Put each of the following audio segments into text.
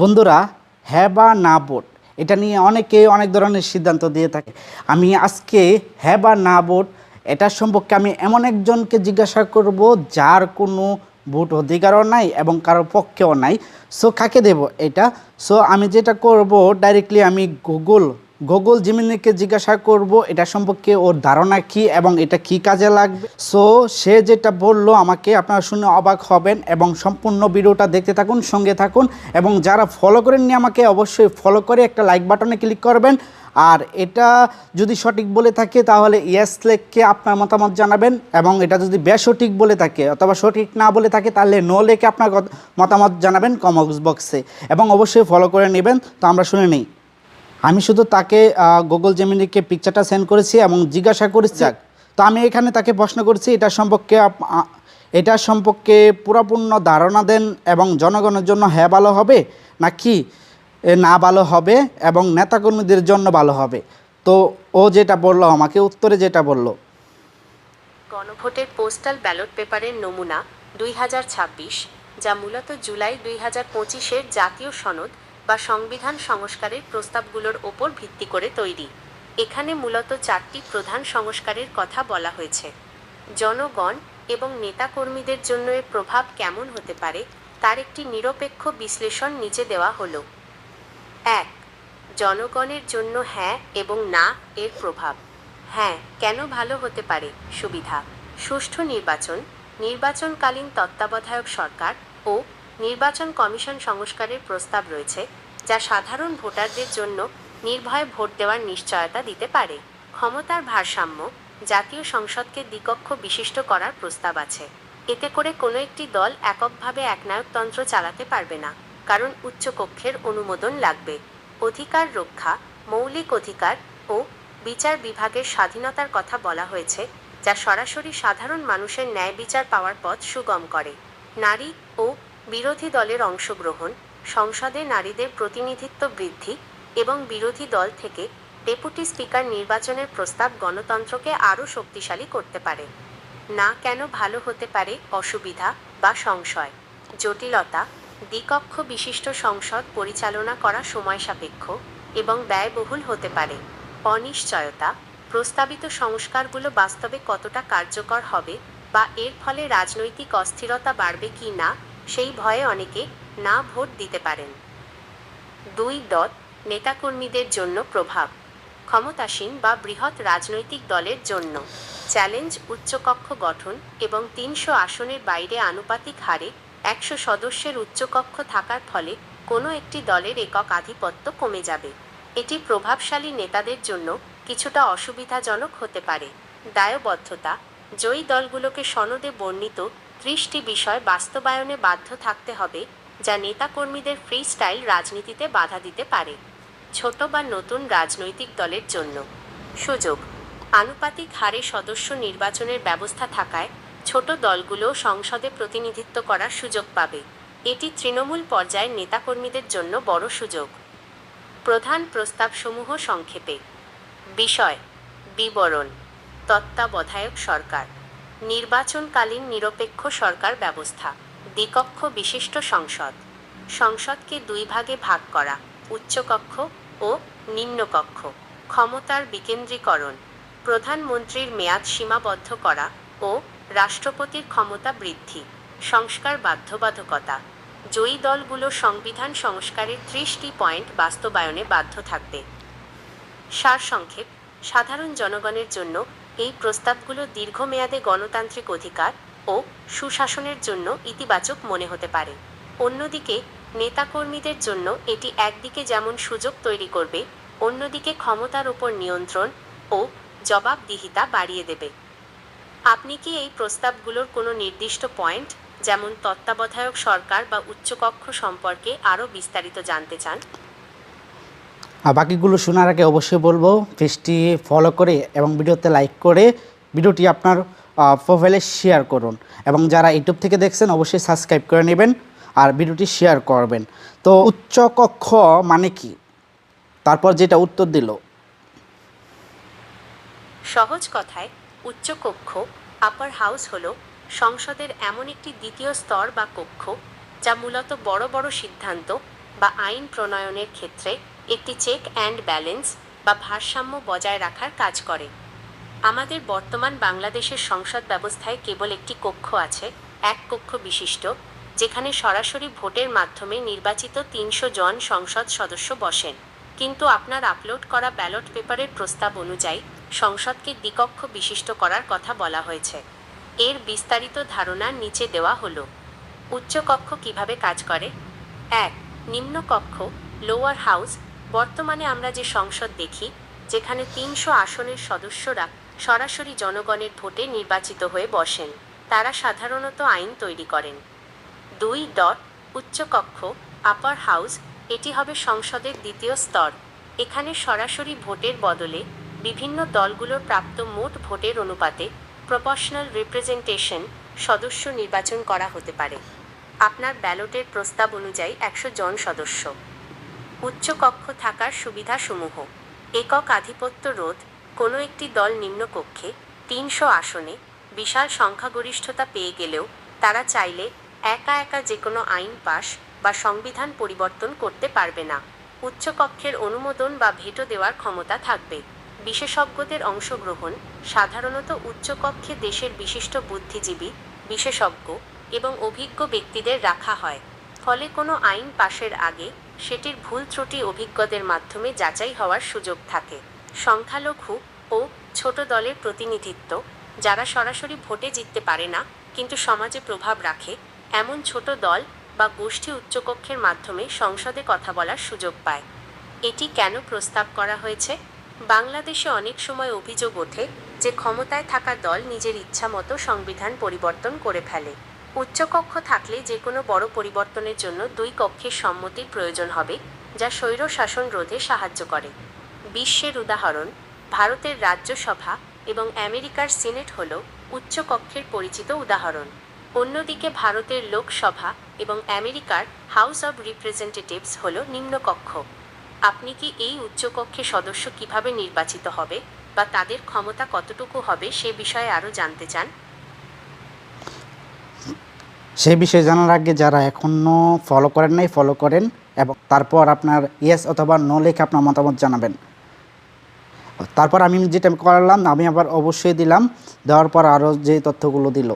বন্ধুরা হ্যাঁ বা না ভোট, এটা নিয়ে অনেকে অনেক ধরনের সিদ্ধান্ত দিয়ে থাকে। আমি আজকে হ্যাঁ বা না ভোট এটার সম্পর্কে আমি এমন একজনকে জিজ্ঞাসা করব যার কোনো ভোট অধিকারও নাই এবং কারোর পক্ষেও নাই। সো কাকে দেব এটা? সো আমি যেটা করব ডাইরেক্টলি আমি গুগল গুগল জিমিনিকে জিজ্ঞাসা করব, এটা সম্পর্কে ওর ধারণা কি এবং এটা কি কাজে লাগবে? সো সে যেটা বলল আমাকে, আপনারা শুনে অবাক হবেন এবং সম্পূর্ণ ভিডিওটা দেখতে থাকুন, সঙ্গে থাকুন এবং যারা ফলো করেননি আমাকে অবশ্যই ফলো করে একটা লাইক বাটনে ক্লিক করবেন। আর এটা যদি সঠিক বলে থাকে, তাহলে ইয়েস লেখকে আপনার মতামত জানাবেন এবং এটা যদি বেসঠিক বলে থাকে অথবা সঠিক না বলে থাকে, তাহলে নো লেখে আপনার মতামত জানাবেন কমেন্টস বক্সে এবং অবশ্যই ফলো করে নেবেন। তো আমরা শুনে নিই। আমি শুধু তাকে গুগল জেমিনিকে পিকচারটা সেন্ড করেছি এবং জিজ্ঞাসা করেছি যাক, তো আমি এখানে তাকে প্রশ্ন করেছি এটা সম্পর্কে আপ- এটা সম্পর্কে পুরাপূর্ণ ধারণা দেন এবং জনগণের জন্য হ্যাঁ ভালো হবে নাকি এ, না ভালো হবে এবং নেতাকর্মীদের জন্য ভালো হবে? তো ও যেটা বলল আমাকে উত্তরে যেটা বলল। গণভোটের পোস্টাল ব্যালট পেপারের নমুনা দুই হাজার ছাব্বিশ যা মূলত জুলাই দুই হাজার পঁচিশের জাতীয় সনদ বা সংবিধান সংস্কারের প্রস্তাবগুলোর ওপর ভিত্তি করে তৈরি। এখানে মূলত চারটি প্রধান সংস্কারের কথা বলা হয়েছে। জনগণ এবং নেতাকর্মীদের জন্য এর প্রভাব কেমন হতে পারে, তার একটি নিরপেক্ষ বিশ্লেষণ নিচে দেওয়া হলো। এক, জনগণের জন্য হ্যাঁ এবং না এর প্রভাব। হ্যাঁ কেন ভালো হতে পারে? সুবিধা। সুষ্ঠু নির্বাচন, নির্বাচনকালীন তত্ত্বাবধায়ক সরকার ও নির্বাচন কমিশন সংস্কারের প্রস্তাব রয়েছে, যা সাধারণ ভোটারদের জন্য নির্ভয়ে ভোট দেওয়ার নিশ্চয়তা দিতে পারে। ক্ষমতার ভারসাম্য জাতীয় সংসদকে দ্বিকক্ষ বিশিষ্ট করার প্রস্তাব আছে। এতে করে কোনো একটি দল এককভাবে একনায়কতন্ত্র চালাতে পারবে না, কারণ উচ্চকক্ষের অনুমোদন লাগবে। অধিকার রক্ষা, মৌলিক অধিকার ও বিচার বিভাগের স্বাধীনতার কথা বলা হয়েছে, যা সরাসরি সাধারণ মানুষের ন্যায় বিচার পাওয়ার পথ সুগম করে। নারী ও বিরোধী দলের অংশগ্রহণ, সংসদে নারীদের প্রতিনিধিত্ব বৃদ্ধি এবং বিরোধী দল থেকে ডেপুটি স্পিকার নির্বাচনের প্রস্তাব গণতন্ত্রকে আরও শক্তিশালী করতে পারে। না কেন ভালো হতে পারে অসুবিধা বা সংশয়? জটিলতা, দ্বিকক্ষ বিশিষ্ট সংসদ পরিচালনা করা সময় সাপেক্ষ এবং ব্যয়বহুল হতে পারে। অনিশ্চয়তা, প্রস্তাবিত সংস্কারগুলো বাস্তবে কতটা কার্যকর হবে বা এর ফলে রাজনৈতিক অস্থিরতা বাড়বে কি না সেই ভয়ে অনেকে না ভোট দিতে পারেন। দুই দত নেতাকর্মীদের জন্য প্রভাব, ক্ষমতাসীন বা বৃহৎ রাজনৈতিক দলের জন্য। চ্যালেঞ্জ উচ্চকক্ষ গঠন এবং তিনশো আসনের বাইরে আনুপাতিক হারে একশো সদস্যের উচ্চকক্ষ থাকার ফলে কোনো একটি দলের একক আধিপত্য কমে যাবে। এটি প্রভাবশালী নেতাদের জন্য কিছুটা অসুবিধাজনক হতে পারে। দায়বদ্ধতা, জয়ী দলগুলোকে সনদে বর্ণিত ত্রিশটি বিষয় বাস্তবায়নে বাধ্য থাকতে হবে, যা নেতাকর্মীদের ফ্রি স্টাইল রাজনীতিতে বাধা দিতে পারে, ছোট বা নতুন রাজনৈতিক দলের জন্য। সুযোগ। আনুপাতিক হারে সদস্য নির্বাচনের ব্যবস্থা থাকায় ছোট দলগুলো সংসদে প্রতিনিধিত্ব করার সুযোগ পাবে। এটি তৃণমূল পর্যায়ের নেতাকর্মীদের জন্য বড় সুযোগ। প্রধান প্রস্তাবসমূহ সংক্ষেপে। বিষয়। বিবরণ। তত্ত্বাবধায়ক সরকার। নির্বাচনকালীন নিরপেক্ষ সরকার ব্যবস্থা, দ্বিকক্ষ বিশিষ্ট সংসদ। সংসদকে দুই ভাগে ভাগ করা, উচ্চকক্ষ ও নিম্নকক্ষ। ক্ষমতার বিকেন্দ্রীকরণ, প্রধানমন্ত্রীর মেয়াদ সীমাবদ্ধ করা ও রাষ্ট্রপতির ক্ষমতা বৃদ্ধি। সংস্কার বাধ্যবাধকতা, জয়ী দলগুলো সংবিধান সংস্কারের ত্রিশটি পয়েন্ট বাস্তবায়নে বাধ্য থাকবে। সারসংক্ষেপ, সাধারণ জনগণের জন্য এই প্রস্তাবগুলো দীর্ঘমেয়াদে গণতান্ত্রিক অধিকার ও সুশাসনের জন্য ইতিবাচক মনে হতে পারে। অন্যদিকে, নেতাকর্মীদের জন্য এটি একদিকে যেমন সুযোগ তৈরি করবে, অন্যদিকে ক্ষমতার উপর নিয়ন্ত্রণ ও জবাবদিহিতা বাড়িয়ে দেবে। আপনি কি এই প্রস্তাবগুলোর কোনো নির্দিষ্ট পয়েন্ট, যেমন তত্ত্বাবধায়ক সরকার বা উচ্চকক্ষ সম্পর্কে আরও বিস্তারিত জানতে চান? আর বাকিগুলো শোনার আগে অবশ্যই বলব, পেজটি ফলো করে এবং ভিডিওতে লাইক করে ভিডিওটি আপনার প্রোফাইলে শেয়ার করুন। এবং যারা ইউটিউব থেকে দেখছেন, অবশ্যই সাবস্ক্রাইব করে নেবেন আর ভিডিওটি শেয়ার করবেন। তো উচ্চকক্ষ মানে কি? তারপর যেটা উত্তর দিল। সহজ কথায় উচ্চকক্ষ আপার হাউস হল সংসদের এমন একটি দ্বিতীয় স্তর বা কক্ষ, যা মূলত বড় বড় সিদ্ধান্ত বা আইন প্রণয়নের ক্ষেত্রে একটি চেক অ্যান্ড ব্যালেন্স বা ভারসাম্য বজায় রাখার কাজ করে। আমাদের বর্তমান বাংলাদেশের সংসদ ব্যবস্থায় কেবল একটি কক্ষ আছে, এক কক্ষ বিশিষ্ট, যেখানে সরাসরি ভোটের মাধ্যমে নির্বাচিত তিনশো জন সংসদ সদস্য বসেন। কিন্তু আপনার আপলোড করা ব্যালট পেপারের প্রস্তাব অনুযায়ী সংসদকে দ্বিকক্ষ বিশিষ্ট করার কথা বলা হয়েছে। এর বিস্তারিত ধারণা নিচে দেওয়া হলো। উচ্চকক্ষ কীভাবে কাজ করে? এক, নিম্নকক্ষ লোয়ার হাউস বর্তমানে আমরা যে সংসদ দেখি, যেখানে তিনশো আসনের সদস্যরা সরাসরি জনগণের ভোটে নির্বাচিত হয়ে বসেন, তারা সাধারণত আইন তৈরি করেন। দুই ডট, উচ্চকক্ষ আপার হাউস এটি হবে সংসদের দ্বিতীয় স্তর। এখানে সরাসরি ভোটের বদলে বিভিন্ন দলগুলোর প্রাপ্ত মোট ভোটের অনুপাতে প্রপোর্শনাল রিপ্রেজেন্টেশন সদস্য নির্বাচন করা হতে পারে। আপনার ব্যালটের প্রস্তাব অনুযায়ী একশো জন সদস্য। উচ্চকক্ষ থাকার সুবিধাসমূহ। একক আধিপত্য রোধ, কোনো একটি দল নিম্নকক্ষে তিনশো আসনে বিশাল সংখ্যাগরিষ্ঠতা পেয়ে গেলেও তারা চাইলে একা একা যে কোনো আইন পাশ বা সংবিধান পরিবর্তন করতে পারবে না। উচ্চকক্ষের অনুমোদন বা ভেটো দেওয়ার ক্ষমতা থাকবে। বিশেষজ্ঞদের অংশগ্রহণ সাধারণত উচ্চকক্ষে দেশের বিশিষ্ট বুদ্ধিজীবী, বিশেষজ্ঞ এবং অভিজ্ঞ ব্যক্তিদের রাখা হয়। ফলে কোনো আইন পাশের আগে সেটির ভুল ত্রুটি অভিজ্ঞদের মাধ্যমে যাচাই হওয়ার সুযোগ থাকে। সংখ্যালঘু ও ছোট দলের প্রতিনিধিত্ব, যারা সরাসরি ভোটে জিততে পারে না, কিন্তু সমাজে প্রভাব রাখে, এমন ছোট দল বা গোষ্ঠী উচ্চকক্ষের মাধ্যমে সংসদে কথা বলার সুযোগ পায়। এটি কেন প্রস্তাব করা হয়েছে? বাংলাদেশে অনেক সময় অভিযোগ ওঠে যে ক্ষমতায় থাকা দল নিজের ইচ্ছা মতো সংবিধান পরিবর্তন করে ফেলে। উচ্চকক্ষ থাকলে যে কোনো বড় পরিবর্তনের জন্য দুই কক্ষের সম্মতির প্রয়োজন হবে, যা স্বৈর শাসন রোধে সাহায্য করে। বিশ্বের উদাহরণ, ভারতের রাজ্যসভা এবং আমেরিকার সিনেট হল উচ্চকক্ষের পরিচিত উদাহরণ। অন্যদিকে ভারতের লোকসভা এবং আমেরিকার হাউস অব রিপ্রেজেন্টেটিভস হল নিম্নকক্ষ। আপনি কি এই উচ্চকক্ষে সদস্য কীভাবে নির্বাচিত হবে বা তাদের ক্ষমতা কতটুকু হবে সে বিষয়ে আরও জানতে চান? সেই বিষয়ে জানার আগে যারা এখনও ফলো করেন নাই ফলো করেন এবং তারপর আপনার ইয়েস অথবা নো লেখে আপনার মতামত জানাবেন। তারপর আমি যেটা করলাম, আমি আবার অবশ্যই দিলাম, দেওয়ার পর আরও যে তথ্যগুলো দিল।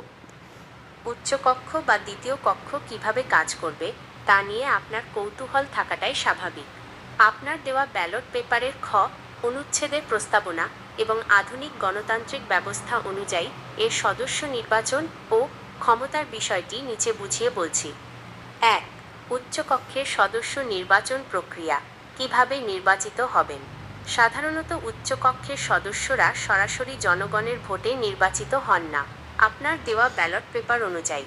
উচ্চকক্ষ বা দ্বিতীয় কক্ষ কীভাবে কাজ করবে, তা নিয়ে আপনার কৌতূহল থাকাটাই স্বাভাবিক। আপনার দেওয়া ব্যালট পেপারের খ, অনুচ্ছেদের প্রস্তাবনা এবং আধুনিক গণতান্ত্রিক ব্যবস্থা অনুযায়ী এর সদস্য নির্বাচন ও ক্ষমতার বিষয়টি নিচে বুঝিয়ে বলছি। এক, উচ্চকক্ষের সদস্য নির্বাচন প্রক্রিয়া, কীভাবে নির্বাচিত হবেন? সাধারণত উচ্চকক্ষের সদস্যরা সরাসরি জনগণের ভোটে নির্বাচিত হন না। আপনার দেওয়া ব্যালট পেপার অনুযায়ী,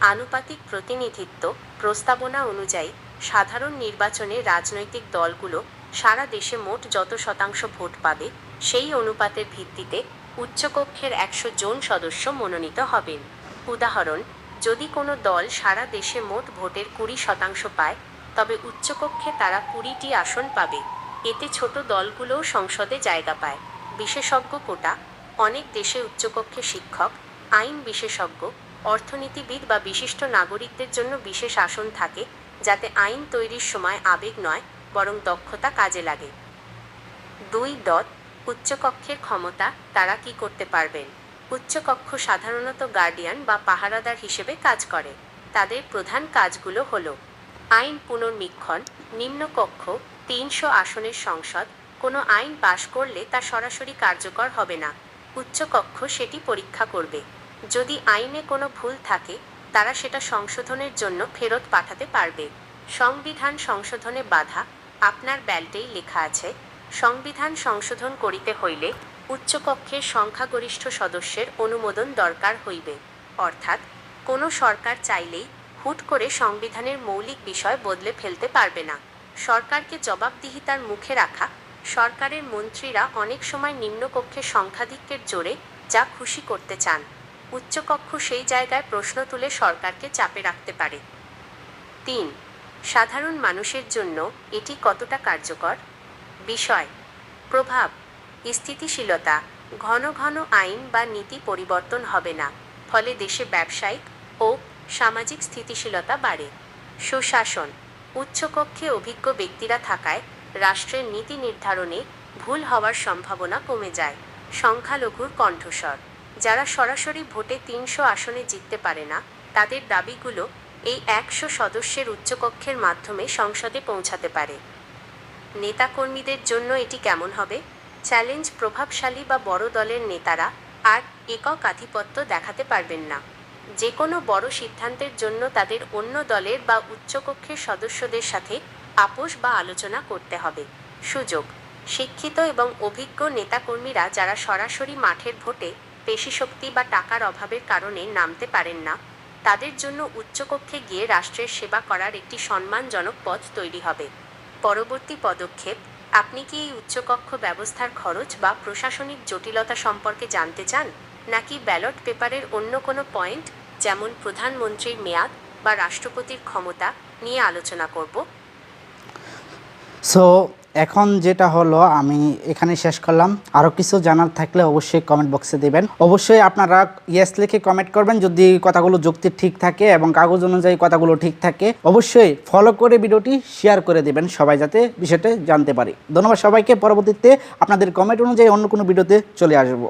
আনুপাতিক প্রতিনিধিত্ব প্রস্তাবনা অনুযায়ী সাধারণ নির্বাচনে রাজনৈতিক দলগুলো সারা দেশে মোট যত শতাংশ ভোট পাবে, সেই অনুপাতের ভিত্তিতে উচ্চকক্ষের একশো জন সদস্য মনোনীত হবেন। উদাহরণ, যদি কোনো দল সারা দেশে মোট ভোটের কুড়ি শতাংশ পায়, তবে উচ্চকক্ষে তারা কুড়িটি আসন পাবে। এতে ছোট দলগুলোও সংসদে জায়গা পায়। বিশেষজ্ঞ কোটা, অনেক দেশে উচ্চকক্ষে শিক্ষক, আইন বিশেষজ্ঞ, অর্থনীতিবিদ বা বিশিষ্ট নাগরিকদের জন্য বিশেষ আসন থাকে, যাতে আইন তৈরির সময় আবেগ নয়, বরং দক্ষতা কাজে লাগে। দুই ডট উচ্চকক্ষের ক্ষমতা, তারা কি করতে পারবেন? উচ্চকক্ষ সাধারণত গার্ডিয়ান বা পাহারাদার হিসেবে কাজ করে। তাদের প্রধান কাজগুলো হলো আইন পুনর্মীক্ষণ, নিম্নকক্ষ, তিনশো আসনের সংসদ, কোনো আইন পাশ করলে তা সরাসরি কার্যকর হবে না। উচ্চকক্ষ সেটি পরীক্ষা করবে। যদি আইনে কোনো ভুল থাকে, তারা সেটা সংশোধনের জন্য ফেরত পাঠাতে পারবে। সংবিধান সংশোধনে বাধা, আপনার ব্যালটেই লেখা আছে, সংবিধান সংশোধন করিতে হইলে উচ্চকক্ষের সংখ্যাগরিষ্ঠ সদস্যের অনুমোদন দরকার হইবে। অর্থাৎ, কোনো সরকার চাইলেই হুট করে সংবিধানের মৌলিক বিষয় বদলে ফেলতে পারবে না। সরকারকে জবাবদিহিতার মুখে রাখা, সরকারের মন্ত্রীরা অনেক সময় নিম্নকক্ষের সংখ্যাধিক্যের জোরে যা খুশি করতে চান। উচ্চকক্ষ সেই জায়গায় প্রশ্ন তুলে সরকারকে চাপে রাখতে পারে। তিন, সাধারণ মানুষের জন্য এটি কতটা কার্যকর? বিষয়, প্রভাব স্থিতিশীলতা, ঘন ঘন আইন বা নীতি পরিবর্তন হবে না, ফলে দেশে ব্যবসায়িক ও সামাজিক স্থিতিশীলতা বাড়ে। সুশাসন, উচ্চকক্ষে অভিজ্ঞ ব্যক্তিরা থাকায় রাষ্ট্রের নীতি নির্ধারণে ভুল হওয়ার সম্ভাবনা কমে যায়। সংখ্যালঘুর কণ্ঠস্বর, যারা সরাসরি ভোটে তিনশো আসনে জিততে পারে না, তাদের দাবিগুলো এই একশো সদস্যের উচ্চকক্ষের মাধ্যমে সংসদে পৌঁছাতে পারে। নেতাকর্মীদের জন্য এটি কেমন হবে? চ্যালেঞ্জ প্রভাবশালী বা বড় দলের নেতারা আর একক আধিপত্য দেখাতে পারবেন না। যে কোনো বড় সিদ্ধান্তের জন্য তাদের অন্য দলের বা উচ্চকক্ষের সদস্যদের সাথে আপোষ বা আলোচনা করতে হবে। সুযোগ, শিক্ষিত এবং অভিজ্ঞ নেতাকর্মীরা যারা সরাসরি মাঠের ভোটে পেশিশক্তি বা টাকার অভাবের কারণে নামতে পারেন না, তাদের জন্য উচ্চকক্ষে গিয়ে রাষ্ট্রের সেবা করার একটি সম্মানজনক পথ তৈরি হবে। পরবর্তী পদক্ষেপ আপনি কি এই উচ্চকক্ষ ব্যবস্থার খরচ বা প্রশাসনিক জটিলতা সম্পর্কে জানতে চান? নাকি ব্যালট পেপারের অন্য কোনো পয়েন্ট, যেমন প্রধানমন্ত্রীর মেয়াদ বা রাষ্ট্রপতির ক্ষমতা, নিয়ে আলোচনা করব? সো এখন যেটা হলো, আমি এখানে শেষ করলাম। আরও কিছু জানার থাকলে অবশ্যই কমেন্ট বক্সে দেবেন। অবশ্যই আপনারা ইয়েস লিখে কমেন্ট করবেন যদি কথাগুলো যুক্তি ঠিক থাকে এবং কাগজ অনুযায়ী কথাগুলো ঠিক থাকে। অবশ্যই ফলো করে ভিডিওটি শেয়ার করে দেবেন সবাই যাতে বিষয়টা জানতে পারি। ধন্যবাদ সবাইকে। পরবর্তীতে আপনাদের কমেন্ট অনুযায়ী অন্য কোনো ভিডিওতে চলে আসব।